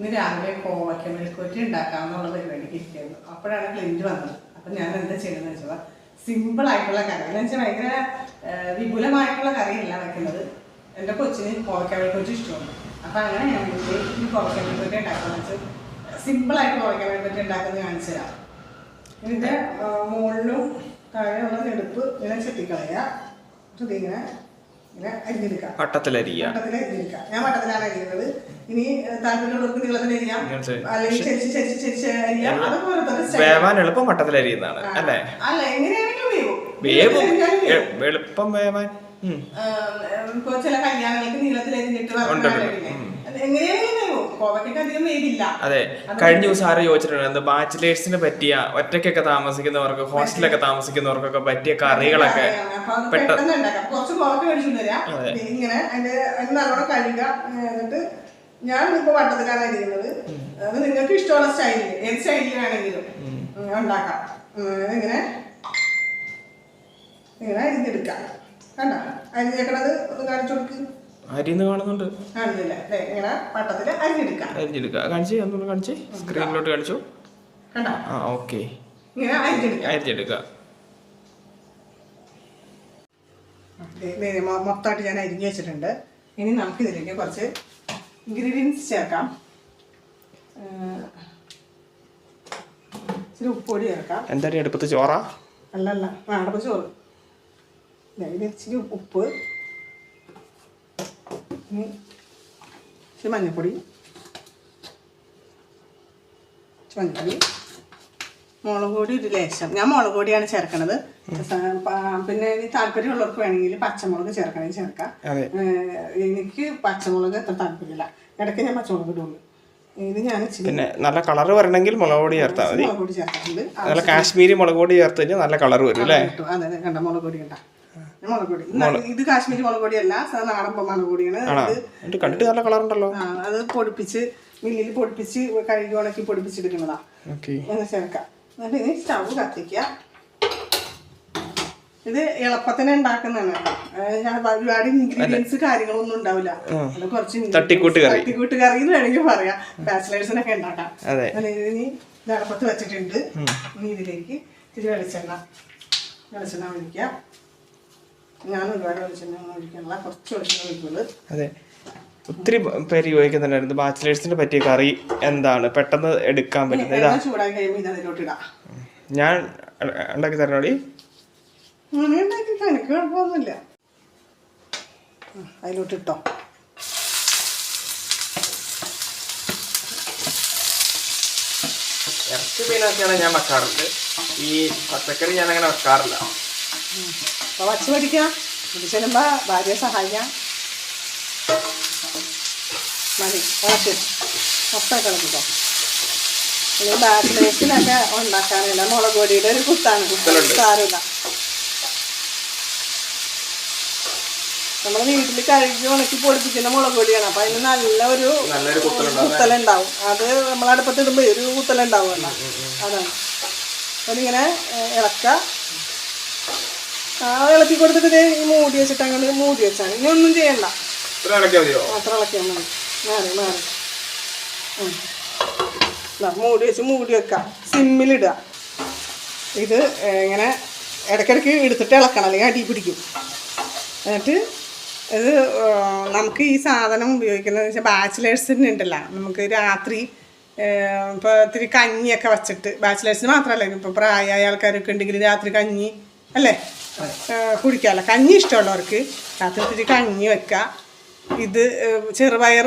ഇന്ന് രാവിലെ കോവയ്ക്ക മെഴുക്കുവറ്റി ഉണ്ടാക്കാമെന്നുള്ള പരിപാടിക്ക് ഇരിക്കുന്നു അപ്പോഴാണ് ക്ലിന്റ് വന്നത്. അപ്പം ഞാൻ എന്താ ചെയ്യുന്നത് വെച്ചാൽ സിമ്പിൾ ആയിട്ടുള്ള കറി. എന്ന് വെച്ചാൽ ഭയങ്കര വിപുലമായിട്ടുള്ള കറിയല്ല വെക്കുന്നത്. എന്റെ കൊച്ചിന് കോവയ്ക്ക മെഴുക്കുവറ്റി ഇഷ്ടമാണ്. അപ്പം അങ്ങനെ ഞാൻ ഈ കോവയ്ക്ക മെഴുക്കുവറ്റി ഉണ്ടാക്കാമെന്ന് വെച്ചാൽ സിമ്പിളായിട്ട് കോവയ്ക്ക മെഴുക്കുവറ്റി ഉണ്ടാക്കുന്നത് കാണിച്ചു തരാം. ഇതിന്റെ മുകളിലും താഴെയുള്ള നെടുപ്പ് ഇങ്ങനെ ചെത്തിക്കളയുക. ഇതിങ്ങനെ ഇങ്ങനെ അരിഞ്ഞെടുക്കാം. വട്ടത്തിലരിയ. വട്ടത്തിൽ അരിഞ്ഞെടുക്കാം. ഞാൻ വട്ടത്തിലാണ് അരിയുന്നത്. ഇനി ഏഹ്, താല്പര്യമുള്ളവർക്ക് നീളത്തിൽ അരിയാം. ഇങ്ങനത്തെ അല്ലെങ്കിൽ ചെരിച്ച് ചെരിച്ച് ചെരിച്ച് അരിയാം. അതൊക്കെ ഓരോരുത്തരുടെ വേവാൻ എളുപ്പം വട്ടത്തിലരിയുന്നതാണ്. അല്ലേ? അല്ല എങ്ങനെയാണെങ്കിലും വേവും. വേവും. എളുപ്പം വേവാൻ. ഇപ്പൊ ചില കല്യാണങ്ങൾക്ക് നീളത്തിൽ അരിഞ്ഞിട്ട്. എങ്ങനെയാണെങ്കിലും അതെ കഴിഞ്ഞ ദിവസം ആരും ചോദിച്ചിട്ടുണ്ട് ബാച്ചിലേഴ്സിന് പറ്റിയ ഒറ്റയ്ക്കൊക്കെ താമസിക്കുന്നവർക്ക് ഹോസ്റ്റലൊക്കെ താമസിക്കുന്നവർക്കൊക്കെ പറ്റിയ കറികളൊക്കെ പെട്ടെന്ന്. ഇങ്ങനെ അതിന്റെ അതിന് നല്ലോണം കഴുകുക. എന്നിട്ട് ഞാൻ ഇപ്പൊ വട്ടത്തിലാണ് അരിയുന്നത് അത് നിങ്ങൾക്ക് ഇഷ്ടമുള്ള സ്റ്റൈലിൽ ഏത് സ്റ്റൈലിൽ വേണമെങ്കിലും ഉണ്ടാക്കാം. ഇങ്ങനെ ഇങ്ങനെ അരിഞ്ഞെടുക്കാം. കണ്ട? അരിഞ്ഞേക്കണത് ഒന്ന് കാണിച്ചു കൊടുക്ക്. അരിന്ന് കാണുന്നുണ്ട്. അരിഞ്ഞെടുക്കുക കാണിച്ചേ ഒന്നുകൂടെ കാണിച്ചേ? സ്ക്രീനിലോട്ട് കാണിച്ചു? ആ ഓക്കെ. അരിഞ്ഞെടുക്കുക മൊത്തമായിട്ട് ഞാൻ അരിഞ്ഞു വെച്ചിട്ടുണ്ട്. ഇനി നമുക്ക് ഇതിലേക്ക് കുറച്ച് ഇൻഗ്രീഡിയൻസ് ചേർക്കാം. ഇച്ചിരി ഉപ്പൊടി ചേർക്കാം. എന്തായാലും അടുപ്പത്ത് ചോറ? അല്ലല്ല. അടുപ്പ് ചോറ്. ഇച്ചിരി ഉപ്പ്. ഇച്ചിരി മഞ്ഞൾപ്പൊടി മഞ്ഞൾപ്പൊടി മുളക് പൊടി ഒരു ലേശം. ഞാൻ മുളക് പൊടിയാണ് ചേർക്കണത് പിന്നെ ഇനി താല്പര്യമുള്ളവർക്ക് വേണമെങ്കിൽ പച്ചമുളക് ചേർക്കണമെങ്കിൽ ചേർക്കാം. എനിക്ക് പച്ചമുളക് അത്ര താല്പര്യമില്ല. ഇടയ്ക്ക് ഞാൻ പച്ചമുളക് ഇടുള്ളൂ. ഇത് ഞാൻ പിന്നെ നല്ല കളർ വരണമെങ്കിൽ മുളക് പൊടി ചേർത്താൽ മതി നല്ല കാശ്മീരി മുളക് പൊടി ചേർത്ത് കഴിഞ്ഞാൽ നല്ല കളർ വരും അല്ലേ? അതെ അതെ. കണ്ട? മുളക് പൊടി കണ്ട? മുളക് പൊടി ഇത് കാശ്മീരി മുളക് പൊടിയല്ല സാ- നാടൻ മുളക് പൊടിയാണ്. ഇത് കണ്ടിട്ട് നല്ല കളർ ഉണ്ടല്ലോ അത് പൊടിപ്പിച്ച് മില്ലിൽ പൊടിപ്പിച്ച് കഴുകി ഉണക്കി പൊടിപ്പിച്ചെടുക്കുന്നതാ. ഒന്ന് ചേർക്കാം. എന്നിട്ട് ഇനി സ്റ്റവ് കത്തിക്കുക. ഇത് എളുപ്പത്തിന് ഉണ്ടാക്കുന്നതാണ്. ഒരുപാട് ഇൻഗ്രീഡിയൻസ് കാര്യങ്ങളൊന്നും ഉണ്ടാവില്ല. കുറച്ച് തട്ടിക്കൂട്ട് കറി. തട്ടിക്കൂട്ട് കറി എന്ന് വേണമെങ്കിൽ പറയാം. ബാച്ചിലേഴ്സിനൊക്കെ ഉണ്ടാക്കാം. ഇനി ഇത് അടുപ്പത്ത് വെച്ചിട്ടുണ്ട്. ഇനി ഇതിലേക്ക് ഇത്തിരി വെളിച്ചെണ്ണ. വെളിച്ചെണ്ണ ഒഴിക്കുക. ഞാൻ ഒരുപാട് വെളിച്ചെണ്ണ ഒന്നും ഒഴിക്കണില്ല കുറച്ച് വെളിച്ചെണ്ണ ഒഴിക്കുള്ളൂ അതെ. ഒത്തിരി പേര് ചോദിക്കുന്നുണ്ടായിരുന്നു. ബാച്ചിലേഴ്സിന് പറ്റിയ കറി എന്താണ്? പെട്ടെന്ന് എടുക്കാൻ പറ്റുന്നത് ഇതാ. ചൂടാൻ ചൂടായി കഴിയുമ്പോൾ ഇത് ഇടാം. ഞാൻ ഉണ്ടാക്കി തരണോടി? അതിലോട്ടിട്ടോ ഉണ്ടാക്കിയിട്ട് എനിക്ക് കുഴപ്പമൊന്നുമില്ല. അതിലോട്ട് ഇട്ടോ. ഇറച്ചി മീനൊക്കെയാണ് ഞാൻ വെക്കാറുണ്ട്. ഈ പച്ചക്കറി ഞാൻ അങ്ങനെ വെക്കാറില്ല അപ്പോൾ വച്ച് പഠിക്കാം. ഇത് ചെല്ലുമ്പോൾ ഭാര്യയെ സഹായിക്കാം. മതി ഇളക്കി മൊത്തം ഇളക്കിക്കോ ഇനി ബാച്ചിലേഴ്സിനൊക്കെ ഉണ്ടാക്കാനില്ല മുളക് പൊടിയുടെ ഒരു കുത്താണ്. സാരമില്ല. വീട്ടിൽ വീട്ടിൽ കഴുകി ഉണക്കി പൊടിപ്പിക്കുന്ന മുളക് പൊടിയാണ്. അപ്പം അതിന് നല്ല ഒരു കുത്തലുണ്ടാവും കുത്തലുണ്ടാവും. അത് നമ്മൾ അടുപ്പത്ത് ഇടുമ്പോൾ ഒരു കുത്തലുണ്ടാവുമല്ലോ അതാണ്. അപ്പൊ ഇങ്ങനെ ഇളക്കുക. ആ ഇളക്കി കൊടുത്തിട്ട് ഈ മൂടി വെച്ചിട്ട് അങ്ങോട്ട് മൂടി വെച്ചാൽ ഇനി ഒന്നും ചെയ്യണ്ട. അത്ര ഇളക്കിയാൽ മതി. മാറി മാറി. മൂടി വെച്ച് മൂടി വെക്കാം. സിമ്മിലിടുക ഇത് ഇങ്ങനെ ഇടയ്ക്കിടയ്ക്ക് എടുത്തിട്ട് ഇളക്കണം. അല്ലെങ്കിൽ അടി പിടിക്കും. എന്നിട്ട് ഇത് നമുക്ക് ഈ സാധനം ഉപയോഗിക്കുന്നത് വെച്ചാൽ ബാച്ചിലേഴ്സിന് ഉണ്ടല്ലോ. നമുക്ക് രാത്രി ഇപ്പോൾ ഇത്തിരി കഞ്ഞിയൊക്കെ വച്ചിട്ട് ബാച്ചിലേഴ്സിന് മാത്രമല്ല ഇപ്പോൾ പ്രായമായ ആൾക്കാരൊക്കെ ഉണ്ടെങ്കിൽ രാത്രി കഞ്ഞി അല്ലേ? കുടിക്കാമല്ലോ കഞ്ഞി ഇഷ്ടമുള്ളവർക്ക് രാത്രി കഞ്ഞി വെക്കുക ഇത് ചെറുപയർ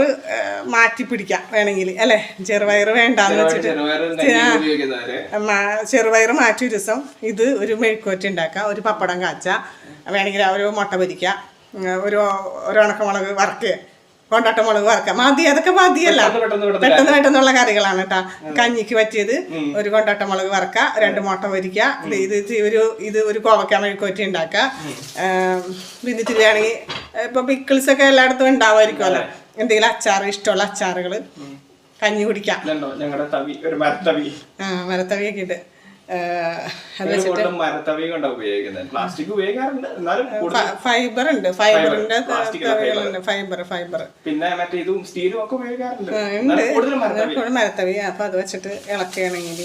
മാറ്റി പിടിക്കാം വേണമെങ്കിൽ അല്ലേ? ചെറുപയർ വേണ്ടാന്ന് വെച്ചിട്ട്. ചെറുപയർ മാറ്റി ഒരു ദിവസം ഇത് ഒരു മെഴുക്കുവറ്റി ഉണ്ടാക്കാം ഒരു പപ്പടം കാച്ച വേണമെങ്കിൽ ഒരു മുട്ട പൊരിക്കുക ഉം, ഒരു ഒരു ഉണക്കമുളക് വറക്കുക. കൊണ്ടാട്ട മുളക് വറക്കാം. മതി അതൊക്കെ മതിയല്ല. പെട്ടെന്ന് പെട്ടെന്ന് പെട്ടെന്ന് പെട്ടെന്നുള്ള കറികളാണ് കേട്ടോ. കഞ്ഞിക്ക് പറ്റിയത് ഒരു കൊണ്ടാട്ട മുളക് വറക്കുക രണ്ട് മുട്ട പൊരിക്കുക ഇത് ഒരു ഇത് ഒരു കോവക്ക മെഴുക്കുവറ്റി ഉണ്ടാക്കുക. പിന്നെ ഇത്തിരി ഇപ്പൊ പിക്കിൾസ് ഒക്കെ എല്ലായിടത്തും ഉണ്ടാവുമായിരിക്കുമല്ലോ. എന്തെങ്കിലും അച്ചാർ ഇഷ്ടമുള്ള അച്ചാറുകൾ കഞ്ഞി കുടിക്കാം. ഞങ്ങളുടെ തവി ഒരു മരത്തവി. ആ മരത്തവിയൊക്കെ ഉണ്ട്. ഫൈബർ ഉണ്ട് ഫൈബറിന്റെ ഫൈബർ ഫൈബർ. പിന്നെ മറ്റേ ഇതും സ്റ്റീലും ഒക്കെ മരത്തവി. അപ്പൊ അത് വെച്ചിട്ട് ഇളക്കുകയാണെങ്കിൽ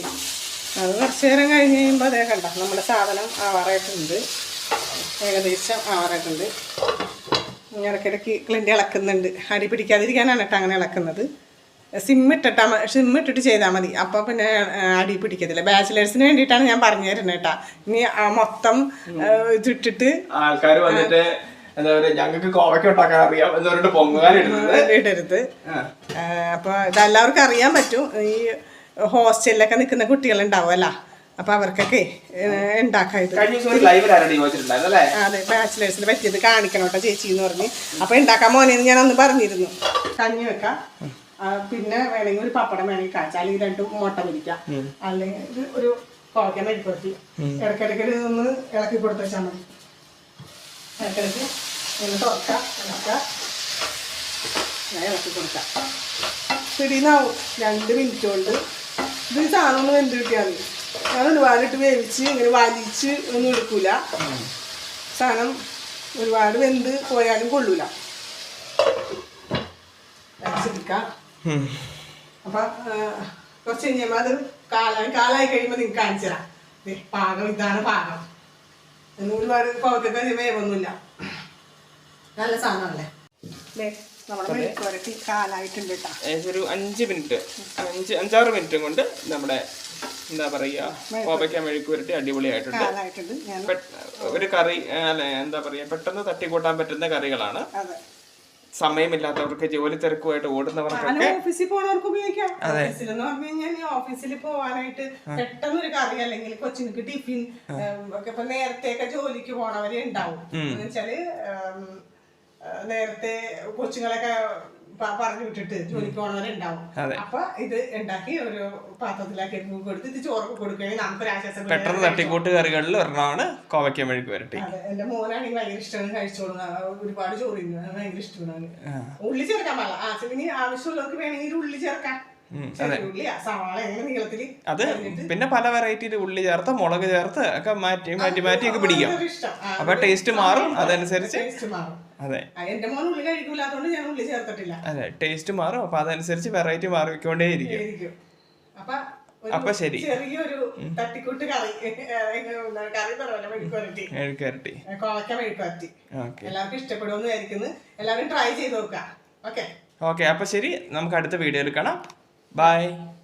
അത് കുറച്ചു നേരം കഴിഞ്ഞ് കഴിയുമ്പോൾ അതേ കണ്ട? നമ്മുടെ സാധനം ആവാറായിട്ടുണ്ട്. ഏകദേശം ആവാറായിട്ടുണ്ട്. ഇടയ്ക്കിടയ്ക്ക് ക്ലിന്റെ ഇളക്കുന്നുണ്ട്. അടി പിടിക്കാതിരിക്കാനാണ് കേട്ടോ അങ്ങനെ ഇളക്കുന്നത്. സിം മതി സിം ഇട്ടിട്ട് ചെയ്താൽ മതി. അപ്പോൾ പിന്നെ അടി പിടിക്കത്തില്ല. ബാച്ചിലേഴ്സിന് വേണ്ടിയിട്ടാണ് ഞാൻ പറഞ്ഞു തരുന്നത് കേട്ടാ ഇനി മൊത്തം ചുറ്റിട്ട് ഇതിട്ടിട്ട് ആൾക്കാർ വന്നിട്ട് എന്താ പറയുക ഞങ്ങൾക്ക് കോവയ്ക്ക് ഉണ്ടാക്കാൻ അറിയാം എന്ന് പറഞ്ഞിട്ട് പൊങ്ങുകാരിടുന്നത് ഇടരുത്. അപ്പോൾ ഇതെല്ലാവർക്കും അറിയാൻ പറ്റും. ഈ ഹോസ്റ്റലിലൊക്കെ നിൽക്കുന്ന കുട്ടികളുണ്ടാവുമല്ല അപ്പൊ അവർക്കൊക്കെ ഏഹ്, ഉണ്ടാക്കാം ഇത് കഴിഞ്ഞ ദിവസം ഒരു ലൈവിൽ ആരുടെ ചോദിച്ചിട്ടുണ്ടായിരുന്നു അല്ലേ? അതെ. ബാച്ചിലേഴ്സിന് പറ്റിയത് കാണിക്കണം കേട്ടോ ചേച്ചി എന്ന് പറഞ്ഞ്. അപ്പൊ ഉണ്ടാക്കാൻ മോനെന്ന് ഞാൻ അന്ന് പറഞ്ഞിരുന്നു. കഞ്ഞി വെക്കാം പിന്നെ വേണമെങ്കിൽ ഒരു പപ്പടം വേണമെങ്കിൽ കാച്ചാൽ അല്ലെങ്കിൽ രണ്ട് മുട്ട പിടിക്കാം അല്ലെങ്കിൽ ഒരു കോവയ്ക്കാൻ മെഴുക്കുവരട്ടി ഇടയ്ക്കിടയ്ക്ക് ഒന്ന് ഇളക്കി കൊടുത്ത് വെച്ചാൽ മതി. ഇടയ്ക്കിടയ്ക്ക് ഒന്ന് തുറക്കാം ഇളക്കാം. ഞാൻ ഇളക്കി കൊടുക്കാം. പിടിന്നാവും. രണ്ട് മിനിറ്റ് കൊണ്ട്. ഇത് സാധനം ഒന്ന് വെന്ത് കിട്ടിയാൽ മതി. ഞാൻ ഒരുപാടിട്ട് വേവിച്ച് ഇങ്ങനെ വലിച്ച് ഒന്നും എടുക്കൂല. സാധനം ഒരുപാട് വെന്ത് പോയാലും കൊള്ളൂല. അരച്ചെടുക്കാം അപ്പൊ കുറച്ച് കഴിഞ്ഞാൽ അത് കാലായി കാലായി കഴിയുമ്പോൾ നിങ്ങൾക്ക് കാണിച്ചു തരാം പാകം ഇതാണ് പാകം. എന്ന് ഒരുപാട് കോവക്കൊക്കെ വേവൊന്നുമില്ല. നല്ല സാധനമല്ലേ ഒരു അഞ്ച് മിനിറ്റ്. അഞ്ച് അഞ്ചാറ് മിനിറ്റ് കൊണ്ട് നമ്മുടെ എന്താ പറയാ കോവയ്ക്ക മെഴുക്ക് പുരട്ടി അടിപൊളിയായിട്ടുണ്ട് ഒരു കറി അല്ലെ എന്താ പറയാ പെട്ടെന്ന് തട്ടിക്കൂട്ടാൻ പറ്റുന്ന കറികളാണ്. സമയമില്ലാത്തവർക്ക് ജോലി തിരക്കുമായിട്ട് ഓടുന്നവർക്കൊക്കെ അല്ല ഓഫീസിൽ പോണവർക്ക് ഉപയോഗിക്കാം. ഓഫീസിൽ എന്ന് പറഞ്ഞു കഴിഞ്ഞാൽ ഓഫീസിൽ പോവാനായിട്ട് പെട്ടെന്ന് ഒരു കറി അല്ലെങ്കിൽ കൊച്ചിനക്ക് ടിഫിൻ ഒക്കെ ഇപ്പൊ നേരത്തെയൊക്കെ ജോലിക്ക് പോണവരെ ഉണ്ടാവും. എന്ന് വെച്ചാൽ നേരത്തെ കൊച്ചുങ്ങളൊക്കെ പറഞ്ഞു വിട്ടിട്ട് ജോലിക്ക് പോണവരുണ്ടാവും. അപ്പൊ ഇത് ഉണ്ടാക്കി ഒരു പാത്രത്തിലാക്കി കൊടുത്ത് ഇത് ചോറൊക്കെ കൊടുക്കുകയാണെങ്കിൽ നമുക്കൊരു ആശ്വാസം പെട്ടെന്ന് തട്ടിക്കൂട്ട് കറികളിൽ ഒരെണ്ണമാണ് കോവയ്ക്ക മെഴുക്ക് വരട്ടെ എന്റെ മോനാണെങ്കിൽ ഭയങ്കര ഇഷ്ടമാണ് കഴിച്ചോളുന്ന ഒരുപാട് ചോറ് ഭയങ്കര ഇഷ്ടമാണ് ഉള്ളി ചേർക്കാൻ പാടില്ല. ആ ഇനി ആവശ്യമുള്ളവർക്ക് വേണമെങ്കിൽ ഉള്ളി ചേർക്കാം. അത്. പിന്നെ പല വെറൈറ്റിയിൽ ഉള്ളി ചേർത്ത് മുളക് ചേർത്ത് ഒക്കെ മാറ്റി മാറ്റി മാറ്റി ഒക്കെ പിടിക്കാം. അപ്പൊ ടേസ്റ്റ് മാറും അതനുസരിച്ച് അതെ. അതെ ടേസ്റ്റ് മാറും അപ്പൊ അതനുസരിച്ച് വെറൈറ്റി മാറിക്കൊണ്ടേ ഇരിക്കും അപ്പൊ ശരി. ചെറിയൊരു തട്ടിക്കൂട്ട് കറി. എല്ലാവർക്കും ഇഷ്ടപ്പെടുമെന്ന് വിചാരിക്കുന്നു. എല്ലാവരും ട്രൈ ചെയ്ത് നോക്കാം ഓക്കെ. ഓക്കെ അപ്പൊ ശരി. നമുക്ക് അടുത്ത വീഡിയോയിൽ കാണാം. Bye.